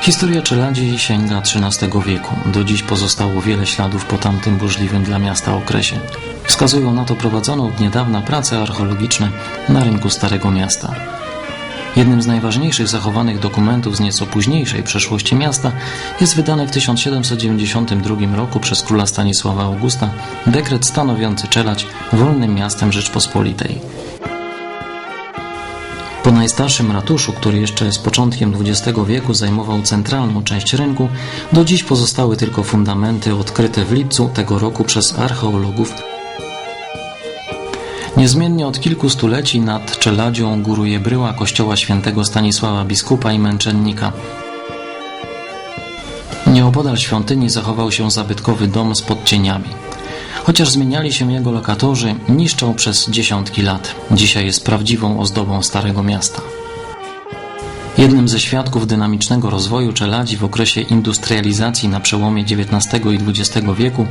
Historia Czeladzi sięga XIII wieku. Do dziś pozostało wiele śladów po tamtym burzliwym dla miasta okresie. Wskazują na to prowadzone od niedawna prace archeologiczne na rynku Starego Miasta. Jednym z najważniejszych zachowanych dokumentów z nieco późniejszej przeszłości miasta jest wydany w 1792 roku przez króla Stanisława Augusta dekret stanowiący Czeladź wolnym miastem Rzeczpospolitej. Po najstarszym ratuszu, który jeszcze z początkiem XX wieku zajmował centralną część rynku, do dziś pozostały tylko fundamenty odkryte w lipcu tego roku przez archeologów. Niezmiennie od kilku stuleci nad Czeladzią góruje bryła kościoła świętego Stanisława biskupa i męczennika. Nieopodal świątyni zachował się zabytkowy dom z podcieniami. Chociaż zmieniali się jego lokatorzy, niszczą przez dziesiątki lat. Dzisiaj jest prawdziwą ozdobą Starego Miasta. Jednym ze świadków dynamicznego rozwoju Czeladzi w okresie industrializacji na przełomie XIX i XX wieku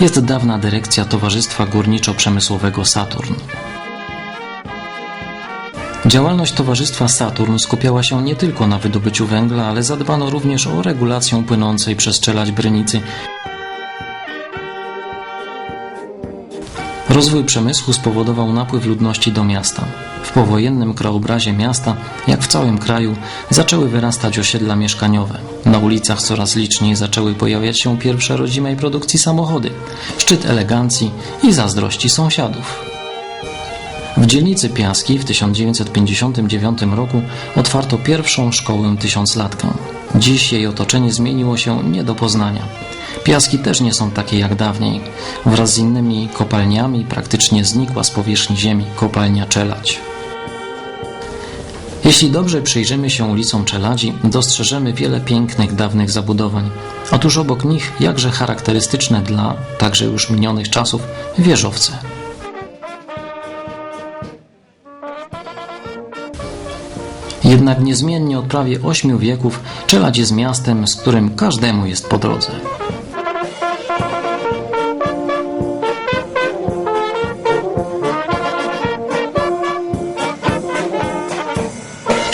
jest dawna dyrekcja Towarzystwa Górniczo-Przemysłowego Saturn. Działalność Towarzystwa Saturn skupiała się nie tylko na wydobyciu węgla, ale zadbano również o regulację płynącej przez Czeladź Brynicy Rozwój przemysłu spowodował napływ ludności do miasta. W powojennym krajobrazie miasta, jak w całym kraju, zaczęły wyrastać osiedla mieszkaniowe. Na ulicach coraz liczniej zaczęły pojawiać się pierwsze rodzimej produkcji samochody, szczyt elegancji i zazdrości sąsiadów. W dzielnicy Piaski w 1959 roku otwarto pierwszą szkołę tysiąclatkę. Dziś jej otoczenie zmieniło się nie do poznania. Piaski też nie są takie jak dawniej. Wraz z innymi kopalniami praktycznie znikła z powierzchni ziemi kopalnia Czeladź. Jeśli dobrze przyjrzymy się ulicom Czeladzi, dostrzeżemy wiele pięknych dawnych zabudowań. Otóż obok nich jakże charakterystyczne dla także już minionych czasów wieżowce. Jednak niezmiennie od prawie ośmiu wieków Czeladź jest miastem, z którym każdemu jest po drodze.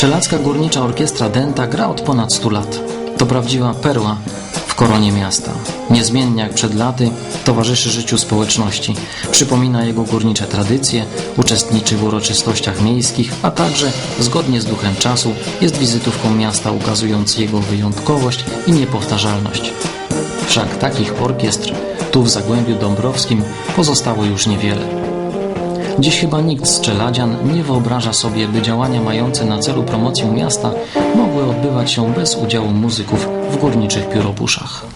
Czelacka Górnicza Orkiestra Dęta gra od ponad 100 lat. To prawdziwa perła w koronie miasta. Niezmiennie jak przed laty towarzyszy życiu społeczności. Przypomina jego górnicze tradycje, uczestniczy w uroczystościach miejskich, a także, zgodnie z duchem czasu, jest wizytówką miasta ukazując jego wyjątkowość i niepowtarzalność. Wszak takich orkiestr tu w Zagłębiu Dąbrowskim pozostało już niewiele. Dziś chyba nikt z Czeladzian nie wyobraża sobie, by działania mające na celu promocję miasta mogły odbywać się bez udziału muzyków w górniczych pióropuszach.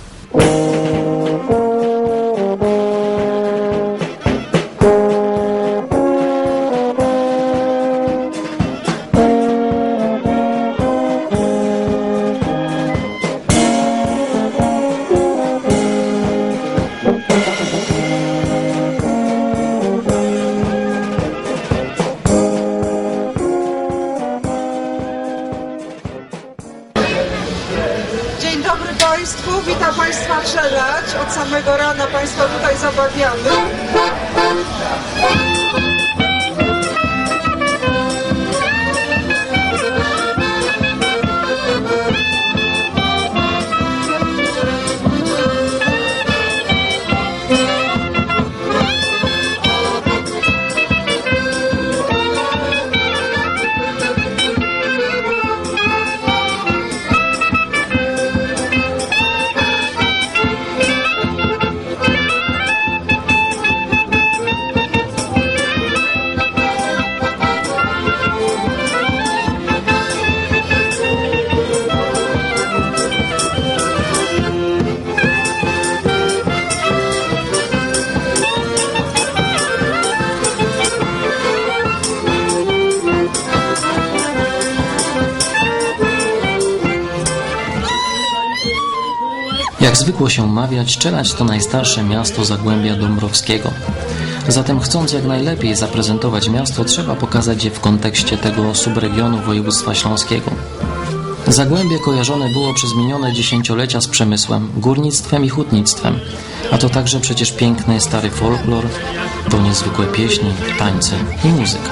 Państwa Czelać. Od samego rana Państwa tutaj zabawiamy. Jak zwykło się mawiać, Czelać to najstarsze miasto Zagłębia Dąbrowskiego. Zatem chcąc jak najlepiej zaprezentować miasto, trzeba pokazać je w kontekście tego subregionu województwa śląskiego. Zagłębie kojarzone było przez minione dziesięciolecia z przemysłem, górnictwem i hutnictwem, a to także przecież piękny stary folklor, to niezwykłe pieśni, tańce i muzyka.